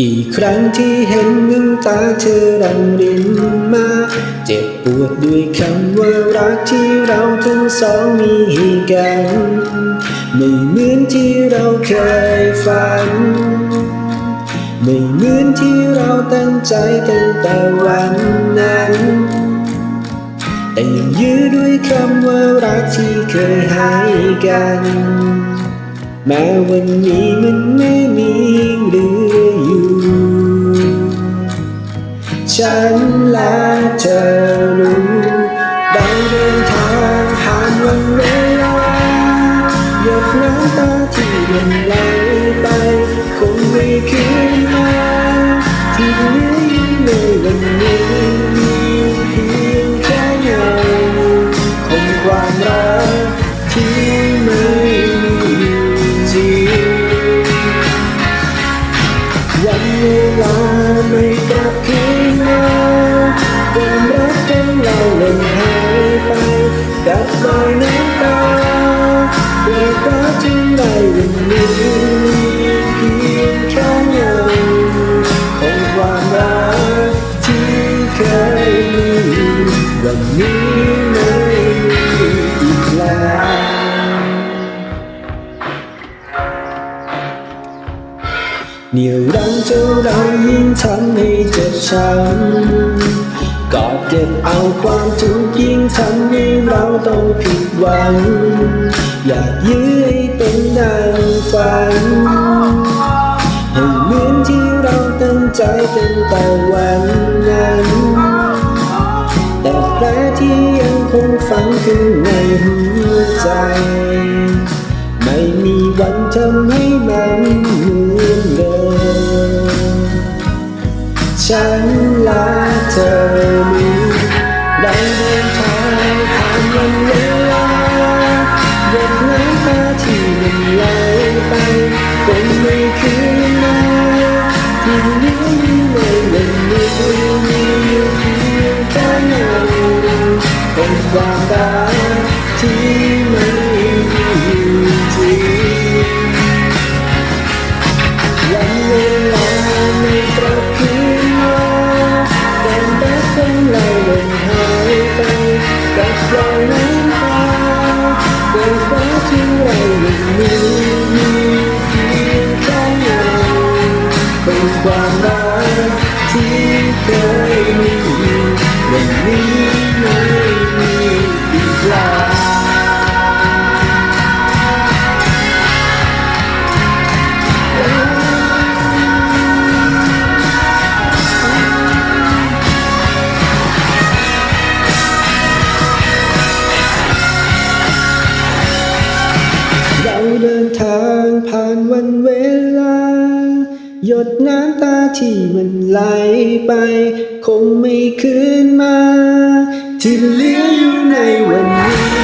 กี่ครั้งที่เห็นน้ำตาเธอรังรินมา เจ็บปวดด้วยคำว่ารักที่เราทั้งสองมีกันไม่เหมือนที่เราเคยฝัน ไม่เหมือนที่เราตั้งใจตั้งแต่วันนั้น แต่ยังยื้อด้วยคำว่ารักที่เคยให้กัน แม้วันนี้มันไม่ำตาที่มันไหลไป คงไม่คืนมาที่เหลืออยู่ในวันนี้มีเพียงแค่เงาของความรักที่ไม่มีจริงวันเวลาไม่กลับคืนมาความรักของเราล่นหายไปกับรอยน้ำ วันนี้เพียงแค่เงาของความรักที่เคยมีวันนี้ไม่มีอีกแล้วเหนี่ยวรั้งเจ้าเรายิ่งทำให้เจ็บช้ำกอดเก็บเอาความทุกข์ยิ่งทำให้เราต้องผิดหวัง อยากยื้อให้เป็นดังฝัน ให้เหมือนที่เราตั้งใจตั้งแต่วันนั้น แต่แผลที่ยังคงฝังขึ้นในหัวใจ ไม่มีวันทำให้มันเหมือนเดิมฉันละเธอ ค หยดน้ำตาที่มันไหลไป คงไม่คืนมา ที่เหลืออยู่ในวันนี้